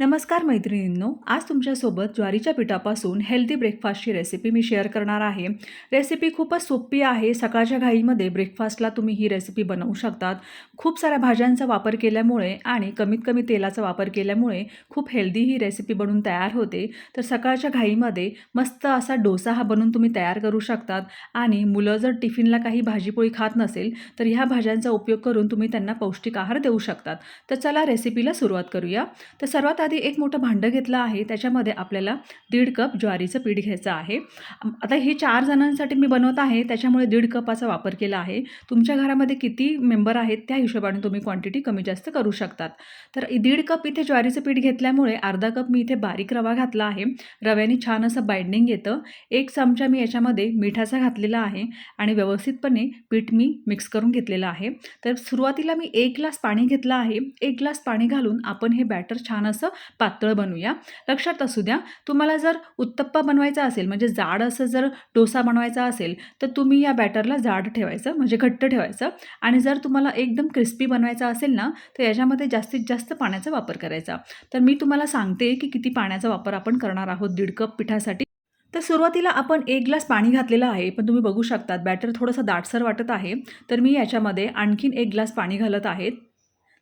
नमस्कार मैत्रिणींनो आज तुमच्यासोबत ज्वारीच्या पिठापासून हेल्दी ब्रेकफास्टची रेसिपी मी शेअर करणार आहे. रेसिपी खूपच सोपी आहे. सकाळच्या घाईमध्ये ब्रेकफास्टला तुम्ही ही रेसिपी बनवू शकतात. खूप साऱ्या भाज्यांचा वापर केल्यामुळे आणि कमीत कमी तेलाचा वापर केल्यामुळे खूप हेल्दी ही रेसिपी बनून तयार होते. तर सकाळच्या घाईमध्ये मस्त असा डोसा हा बनवून तुम्ही तयार करू शकतात. आणि मुलं जर टिफिनला काही भाजीपोळी खात नसेल तर ह्या भाज्यांचा उपयोग करून तुम्ही त्यांना पौष्टिक आहार देऊ शकतात. तर चला रेसिपीला सुरुवात करूया. तर सर्वात आधी एक मोठं भांडं घेतलं आहे त्याच्यामध्ये आपल्याला दीड कप ज्वारीचं पीठ घ्यायचं आहे. आता हे चार जणांसाठी मी बनवत आहे त्याच्यामुळे दीड कपाचा वापर केला आहे. तुमच्या घरामध्ये किती मेंबर आहेत त्या हिशोबाने तुम्ही क्वांटिटी कमी जास्त करू शकतात. तर दीड कप इथे ज्वारीचं पीठ घेतल्यामुळे अर्धा कप मी इथे बारीक रवा घातला आहे. रव्याने छान असं बाइंडिंग येतं. एक चमचा मी याच्यामध्ये मिठाचा घातलेला आहे आणि व्यवस्थितपणे पीठ मी मिक्स करून घेतलेलं आहे. तर सुरुवातीला मी एक ग्लास पाणी घेतलं आहे. एक ग्लास पाणी घालून आपण हे बॅटर छान असं पातळ बनवूया लक्षात असू द्या तुम्हाला जर उत्तप्पा बनवायचा असेल म्हणजे जाड असं जर डोसा बनवायचा असेल तर तुम्ही या बॅटरला जाड ठेवायचं म्हणजे घट्ट ठेवायचं. आणि जर तुम्हाला एकदम क्रिस्पी बनवायचा असेल ना तर याच्यामध्ये जास्तीत जास्त पाण्याचा वापर करायचा. तर मी तुम्हाला सांगते की किती पाण्याचा वापर आपण करणार आहोत दीड कप पिठासाठी. तर सुरुवातीला आपण एक ग्लास पाणी घातलेलं आहे पण तुम्ही बघू शकतात बॅटर थोडंसं दाटसर वाटत आहे. तर मी याच्यामध्ये आणखीन एक ग्लास पाणी घालत आहे.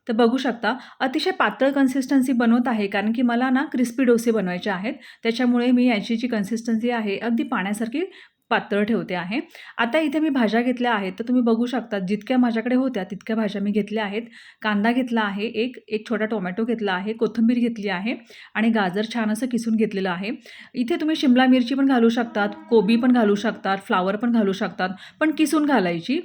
तर बघू शकता अतिशय पातळ कन्सिस्टन्सी बनवत आहे. कारण की मला ना क्रिस्पी डोसे बनवायचे आहेत. त्याच्यामुळे मी याची जी कन्सिस्टन्सी आहे अगदी पाण्यासारखी पातळ ठेवते आहे. आता इथे मी भाज्या घेतल्या आहेत. तर तुम्ही बघू शकता जितक्या माझ्याकडे होत्या तितक्या भाज्या मी घेतल्या आहेत. कांदा घेतला आहे एक एक छोटा टोमॅटो घेतला आहे कोथिंबीर घेतली आहे आणि गाजर छान असं किसून घेतलेलं आहे. इथे तुम्ही शिमला मिरची पण घालू शकतात कोबी पण घालू शकतात फ्लावर पण घालू शकतात पण किसून घालायची.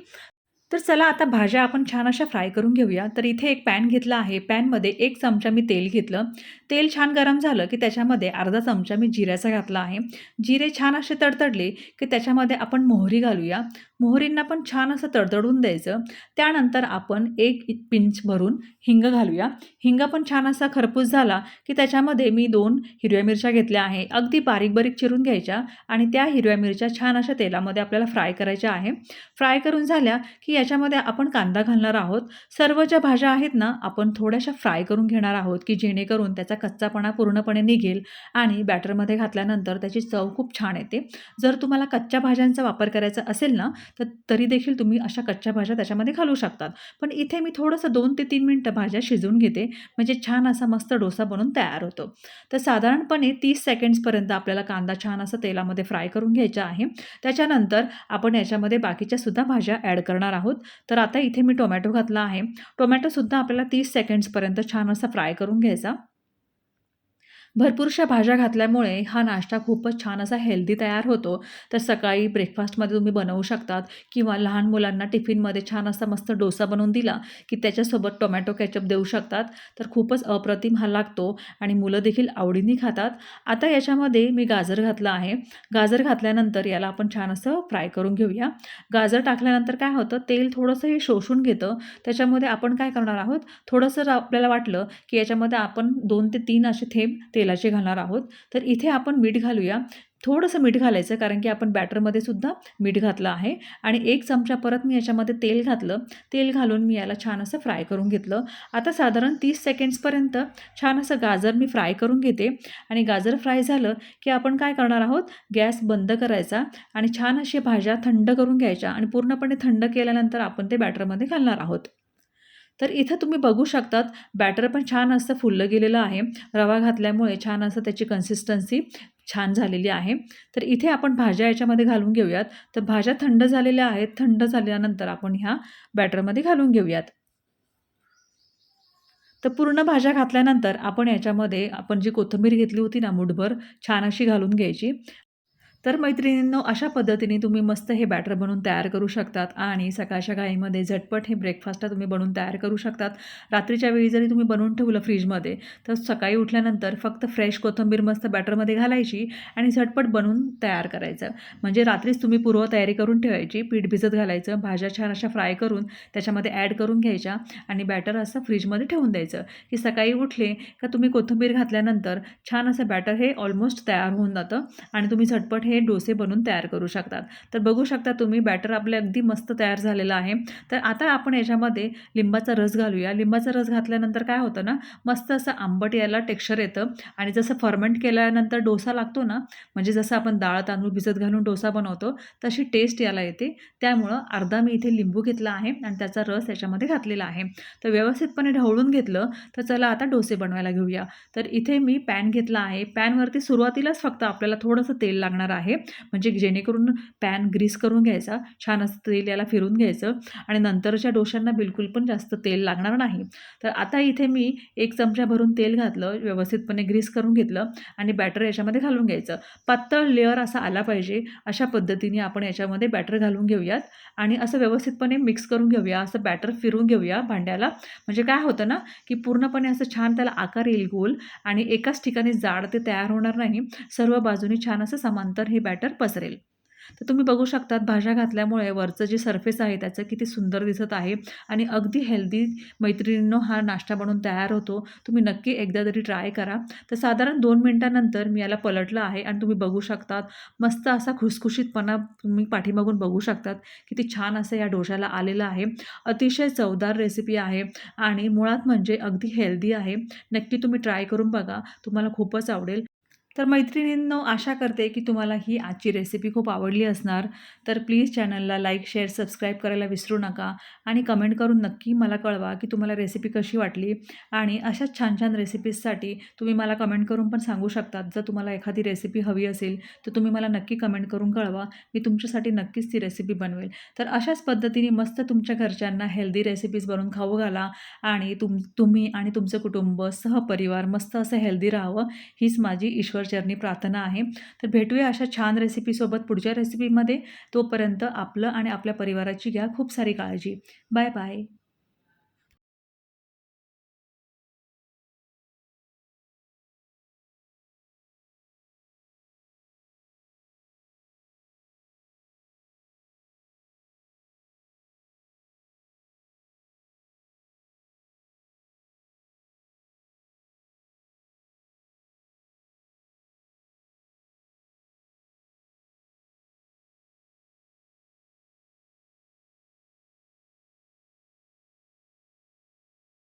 तर चला आता भाज्या आपण छान अशा फ्राय करून घेऊया. तर इथे एक पॅन घेतला आहे. पॅनमध्ये एक चमचा मी तेल घेतलं. तेल छान गरम झालं की त्याच्यामध्ये अर्धा चमचा मी जिऱ्याचा घातला आहे. जिरे छान असे तडतडले की त्याच्यामध्ये आपण मोहरी घालूया. मोहरींना पण छान असं तडतडून द्यायचं. त्यानंतर आपण एक इ- पिंच भरून हिंग घालूया. हिंग पण छान असा खरपूस झाला की त्याच्यामध्ये मी दोन हिरव्या मिरच्या घेतल्या आहे. अगदी बारीक बारीक चिरून घ्यायच्या आणि त्या हिरव्या मिरच्या छान अशा तेलामध्ये आपल्याला फ्राय करायच्या आहे. फ्राय करून झाल्या की याच्यामध्ये आपण कांदा घालणार आहोत. सर्व ज्या भाज्या आहेत ना आपण थोड्याशा फ्राय करून घेणार आहोत की जेणेकरून त्याचा कच्चापणा पूर्णपणे निघेल आणि बॅटरमध्ये घातल्यानंतर त्याची चव खूप छान येते. जर तुम्हाला कच्च्या भाज्यांचा वापर करायचा असेल ना तर तरी देखील तुम्ही अशा कच्च्या भाज्या त्याच्यामध्ये घालू शकतात. पण इथे मी थोडंसं दोन ते तीन मिनटं भाज्या शिजवून घेते. म्हणजे छान असा मस्त डोसा बनून तयार होतो. तर साधारणपणे तीस सेकंड्सपर्यंत आपल्याला कांदा छान असं तेलामध्ये फ्राय करून घ्यायचा आहे. त्याच्यानंतर आपण याच्यामध्ये बाकीच्या सुद्धा भाज्या ॲड करणार आहोत. तर आता इथे मी टोमॅटो घातला आहे. टोमॅटोसुद्धा आपल्याला तीस सेकंड्सपर्यंत छान असा फ्राय करून घ्यायचा. भरपूरशा भाज्या घातल्यामुळे हा नाश्ता खूपच छान असा हेल्दी तयार होतो. तर सकाळी ब्रेकफास्टमध्ये तुम्ही बनवू शकतात किंवा लहान मुलांना टिफिनमध्ये छान असा मस्त डोसा बनवून दिला की त्याच्यासोबत टोमॅटो कॅचअप देऊ शकतात. तर खूपच अप्रतिम हा लागतो आणि मुलं देखील आवडीने खातात. आता याच्यामध्ये मी गाजर घातलं आहे. गाजर घातल्यानंतर याला आपण छान असं फ्राय करून घेऊया. गाजर टाकल्यानंतर काय होतं? तेल थोडंसं हे शोषून घेतं. त्याच्यामध्ये आपण काय करणार आहोत? थोडंसं आपल्याला वाटलं की याच्यामध्ये आपण दोन ते तीन असे थेंब तेलाचे घालणार आहोत. तर इथे आपण मीठ घालूया. थोडंसं मीठ घालायचं कारण की आपण बॅटरमध्ये सुद्धा मीठ घातलं आहे. आणि एक चमचा परत मी याच्यामध्ये तेल घातलं. तेल घालून मी याला छान असं फ्राय करून घेतलं. आता साधारण तीस सेकंड्सपर्यंत छान असं गाजर मी फ्राय करून घेते. आणि गाजर फ्राय झालं की आपण काय करणार आहोत? गॅस बंद करायचा आणि छान अशी भाज्या थंड करून घ्यायच्या आणि पूर्णपणे थंड केल्यानंतर आपण ते बॅटरमध्ये घालणार आहोत. तर इथं तुम्ही बघू शकतात बॅटर पण छान असं फुललं गेलेलं आहे. रवा घातल्यामुळे छान असं त्याची कन्सिस्टन्सी छान झालेली आहे. तर इथे आपण भाज्या याच्यामध्ये घालून घेऊयात. तर भाज्या थंड झालेल्या आहेत. थंड झाल्यानंतर आपण ह्या बॅटरमध्ये घालून घेऊयात. तर पूर्ण भाज्या घातल्यानंतर आपण याच्यामध्ये आपण जी कोथिंबीर घेतली होती ना मुठभर छान अशी घालून घ्यायची. तर मैत्रिणींनो अशा पद्धतीने तुम्ही मस्त हे बॅटर बनवून तयार करू शकतात आणि सकाळच्या घाईमध्ये झटपट हे ब्रेकफास्ट तुम्ही बनवून तयार करू शकतात. रात्रीच्या वेळी जरी तुम्ही बनवून ठेवलं फ्रीजमध्ये तर सकाळी उठल्यानंतर फक्त फ्रेश कोथिंबीर मस्त बॅटरमध्ये घालायची आणि झटपट बनवून तयार करायचं. म्हणजे रात्रीच तुम्ही पूर्व तयारी करून ठेवायची पीठ भिजत घालायचं भाज्या छान अशा फ्राय करून त्याच्यामध्ये ॲड करून घ्यायच्या आणि बॅटर असं फ्रीजमध्ये ठेवून द्यायचं. की सकाळी उठले का तुम्ही कोथिंबीर घातल्यानंतर छान असं बॅटर हे ऑलमोस्ट तयार होऊन जातं आणि तुम्ही झटपट हे डोसे बनवून तयार करू शकतात. तर बघू शकता तुम्ही बॅटर आपले अगदी मस्त तयार झालेलं आहे. तर आता आपण याच्यामध्ये लिंबाचा रस घालूया. लिंबाचा रस घातल्यानंतर काय होतं ना मस्त असं आंबट यायला टेक्स्चर येतं आणि जसं फर्मेंट केल्यानंतर डोसा लागतो ना म्हणजे जसं आपण डाळ तांदूळ भिजत घालून डोसा बनवतो तशी टेस्ट याला येते. त्यामुळं अर्धा मी इथे लिंबू घेतला आहे आणि त्याचा रस याच्यामध्ये घातलेला आहे. तर व्यवस्थितपणे ढवळून घेतलं तर चला आता डोसे बनवायला घेऊया. तर इथे मी पॅन घेतला आहे. पॅनवरती सुरुवातीलाच फक्त आपल्याला थोडंसं तेल लागणार आहे. आहे. म्हणजे जेणेकरून पॅन ग्रीस करून घ्यायचा छान असं तेल याला फिरून घ्यायचं आणि नंतरच्या डोशांना बिलकुल पण जास्त तेल लागणार नाही. तर आता इथे मी एक चमचा भरून तेल घातलं व्यवस्थितपणे ग्रीस करून घेतलं आणि बॅटर याच्यामध्ये घालून घ्यायचं. पातळ लेअर असा आला पाहिजे अशा पद्धतीने आपण याच्यामध्ये बॅटर घालून घेऊयात आणि असं व्यवस्थितपणे मिक्स करून घेऊया असं बॅटर फिरून घेऊया भांड्याला. म्हणजे काय होतं ना की पूर्णपणे असं छान त्याला आकार येईल गोल आणि एकाच ठिकाणी जाड ते तयार होणार नाही. सर्व बाजूने छान असं समांतर हे बॅटर पसरेल. तर तुम्ही बघू शकतात भाज्या घातल्यामुळे वरचं जे सरफेस आहे त्याचं किती सुंदर दिसत आहे आणि अगदी हेल्दी मैत्रिणींनो हा नाश्ता बनवून तयार होतो. तुम्ही नक्की एकदा तरी ट्राय करा. तर साधारण दोन मिनटानंतर मी याला पलटलं आहे आणि तुम्ही बघू शकतात मस्त असा खुसखुशीतपणा तुम्ही पाठीमागून बघू शकतात किती छान असं या डोशाला आलेलं आहे. अतिशय चवदार रेसिपी आहे आणि मुळात म्हणजे अगदी हेल्दी आहे. नक्की तुम्ही ट्राय करून बघा. तुम्हाला खूपच आवडेल. तर मैत्रिणींनो आशा करते की तुम्हाला ही आजची रेसिपी खूप आवडली असणार. तर प्लीज चॅनलला लाईक शेअर सबस्क्राईब करायला विसरू नका आणि कमेंट करून नक्की मला कळवा की तुम्हाला रेसिपी कशी वाटली आणि अशाच छान छान रेसिपीजसाठी तुम्ही मला कमेंट करून पण सांगू शकतात. जर तुम्हाला एखादी रेसिपी हवी असेल तर तुम्ही मला नक्की कमेंट करून कळवा. मी तुमच्यासाठी नक्कीच ती रेसिपी बनवेल. तर अशाच पद्धतीने मस्त तुमच्या घरच्यांना हेल्दी रेसिपीज बनवून खाऊ घाला आणि तुम तुम्ही आणि तुमचं कुटुंब सहपरिवार मस्त असं हेल्दी राहावं हीच माझी ईश्वरचरणी प्रार्थना आहे तर भेटूया अशा छान रेसिपीसोबत पुढच्या रेसिपीमध्ये तोपर्यंत आपलं आणि आपल्या परिवाराची घ्या खूप सारी काळजी. Bye bye